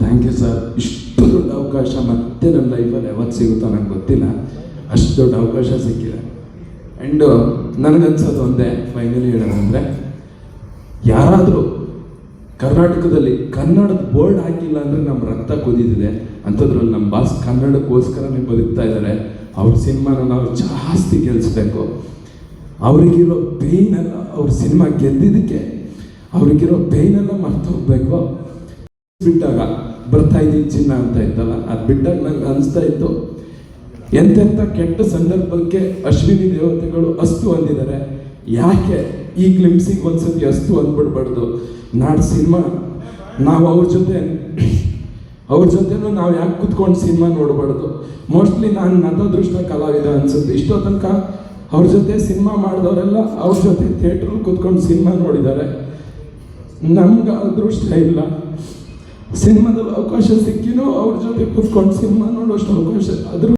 Thank you sir ಇಷ್ಟು ದೊಡ್ಡ ಅವಕಾಶ ಮತ್ತೆ ನನ್ನ ಲೈಫಲ್ಲಿ ಯಾವತ್ತು ಸಿಗುತ್ತೋ ನನಗೆ ಗೊತ್ತಿಲ್ಲ. ಅಷ್ಟು ದೊಡ್ಡ ಅವಕಾಶ ಸಿಕ್ಕಿದೆ. ಆ್ಯಂಡು ನನಗನ್ಸೋದು ಒಂದೇ ಫೈನಲಿ ಹೇಳೋದಂದರೆ, ಯಾರಾದರೂ ಕರ್ನಾಟಕದಲ್ಲಿ ಕನ್ನಡದ ಬೋರ್ಡ್ ಹಾಕಿಲ್ಲ ಅಂದರೆ ನಮ್ಮ ರಕ್ತ ಕುದಿದಿದೆ ಅಂಥದ್ರಲ್ಲಿ ನಮ್ಮ ಬಾಸ್ ಕನ್ನಡಕ್ಕೋಸ್ಕರನೇ ಬದುಕ್ತಾ ಇದ್ದಾರೆ. ಅವ್ರ ಸಿನಿಮಾನ ನಾವು ಜಾಸ್ತಿ ಗೆಲ್ಲಿಸ್ಬೇಕು ಅವರಿಗಿರೋ ಪೇಯ್ನೆಲ್ಲ ಅವ್ರ ಸಿನಿಮಾ ಗೆದ್ದಿದ್ದಕ್ಕೆ ಅವರಿಗಿರೋ ಪೇಯ್ನೆಲ್ಲ ಮರ್ತು ಹೋಗ್ಬೇಕು ಬಿಟ್ಟಾಗ ಬರ್ತಾ ಇದ್ದೀನಿ ಚಿನ್ನ ಅಂತ ಇತ್ತಲ್ಲ, ಅದು ಬಿಟ್ಟಾಗ ನಂಗೆ ಅನಿಸ್ತಾ ಇತ್ತು. ಎಂತೆಂಥ ಕೆಟ್ಟ ಸಂದರ್ಭಕ್ಕೆ ಅಶ್ವಿನಿ ದೇವತೆಗಳು ಅಸ್ತು ಅಂದಿದ್ದಾರೆ. ಯಾಕೆ ಈ ಗ್ಲಿಮ್ಸಿಗೆ ಒಂದ್ಸತಿ ಅಸ್ತು ಅಂದ್ಬಿಡ್ಬಾರ್ದು? ನಾಡು ಸಿನಿಮಾ, ನಾವು ಅವ್ರ ಜೊತೆ ಅವ್ರ ಜೊತೆನೂ ನಾವು ಯಾಕೆ ಕುತ್ಕೊಂಡು ಸಿನಿಮಾ ನೋಡಬಾರ್ದು? ಮೋಸ್ಟ್ಲಿ ನಾನು ನತದೃಷ್ಟ ಕಲಾವಿದ ಅನ್ಸುತ್ತೆ. ಇಷ್ಟೋ ತನಕ ಅವ್ರ ಜೊತೆ ಸಿನಿಮಾ ಮಾಡಿದವರೆಲ್ಲ ಅವ್ರ ಜೊತೆ ಥಿಯೇಟ್ರಲ್ಲಿ ಕುತ್ಕೊಂಡು ಸಿನಿಮಾ ನೋಡಿದ್ದಾರೆ. ನಮ್ಗೆ ಅದೃಷ್ಟ ಇಲ್ಲ. ಸಿನಿಮಾದಲ್ಲಿ ಅವಕಾಶ ಸಿಕ್ಕಿನೂ ಅವ್ರ ಜೊತೆ ಕೂತ್ಕೊಂಡು ಸಿನಿಮಾ ನೋಡೋಷ್ಟು ಅವಕಾಶ ಅದ್ರ